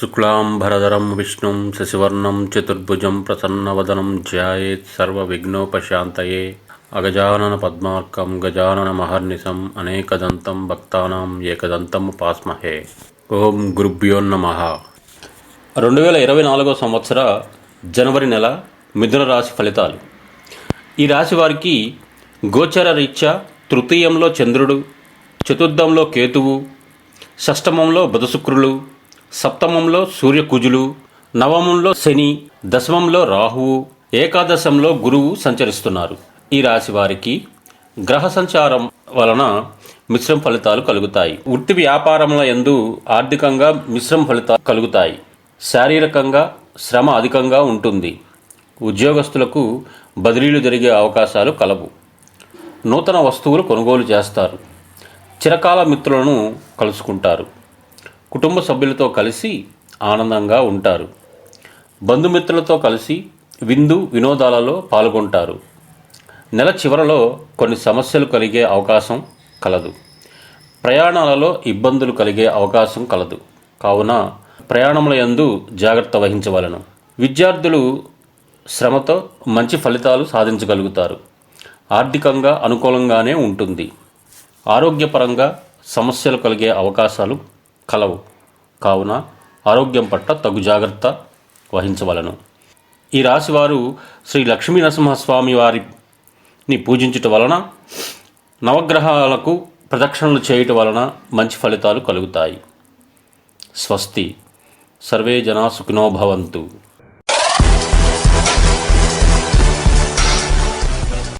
శుక్లాంబరధరం విష్ణుం శశివర్ణం చతుర్భుజం ప్రసన్నవదనం ధ్యాయేత్ సర్వవిఘ్నోపశాంతయే. అగజానన పద్మార్కం గజానన మహర్నిశం అనేకదంతం భక్తానాం ఏకదంతం పాస్మహే ఓం గురుభ్యోన్నమ రెండు వేల ఇరవై నాలుగో సంవత్సర జనవరి నెల మిథున రాశి ఫలితాలు. ఈ రాశి వారికి గోచర రీత్యా తృతీయంలో చంద్రుడు చతుర్థంలో కేతువు షష్టమంలో బుధశుక్రులు సప్తమంలో సూర్యకుజులు నవమంలో శని దశమంలో రాహువు ఏకాదశంలో గురువు సంచరిస్తున్నారు. ఈ రాశి వారికి గ్రహ సంచారం వలన మిశ్రమ ఫలితాలు కలుగుతాయి. వృత్తి వ్యాపారముల యందు ఆర్థికంగా మిశ్రమ ఫలితాలు కలుగుతాయి. శారీరకంగా శ్రమ అధికంగా ఉంటుంది. ఉద్యోగస్తులకు బదిలీలు జరిగే అవకాశాలు కలవు. నూతన వస్తువులు కొనుగోలు చేస్తారు. చిరకాల మిత్రులను కలుసుకుంటారు. కుటుంబ సభ్యులతో కలిసి ఆనందంగా ఉంటారు. బంధుమిత్రులతో కలిసి విందు వినోదాలలో పాల్గొంటారు. నెల చివరలో కొన్ని సమస్యలు కలిగే అవకాశం కలదు. ప్రయాణాలలో ఇబ్బందులు కలిగే అవకాశం కలదు. కావున ప్రయాణముల యందు జాగ్రత్త వహించవలను. విద్యార్థులు శ్రమతో మంచి ఫలితాలు సాధించగలుగుతారు. ఆర్థికంగా అనుకూలంగానే ఉంటుంది. ఆరోగ్యపరంగా సమస్యలు కలిగే అవకాశాలు కలవు. కావున ఆరోగ్యం పట్ల తగు జాగ్రత్త వహించవలను. ఈ రాశివారు శ్రీ లక్ష్మీ నరసింహస్వామి వారిని పూజించుట వలన నవగ్రహాలకు ప్రదక్షిణలు చేయటం వలన మంచి ఫలితాలు కలుగుతాయి. స్వస్తి. సర్వే జనా సుఖినో భవంతు.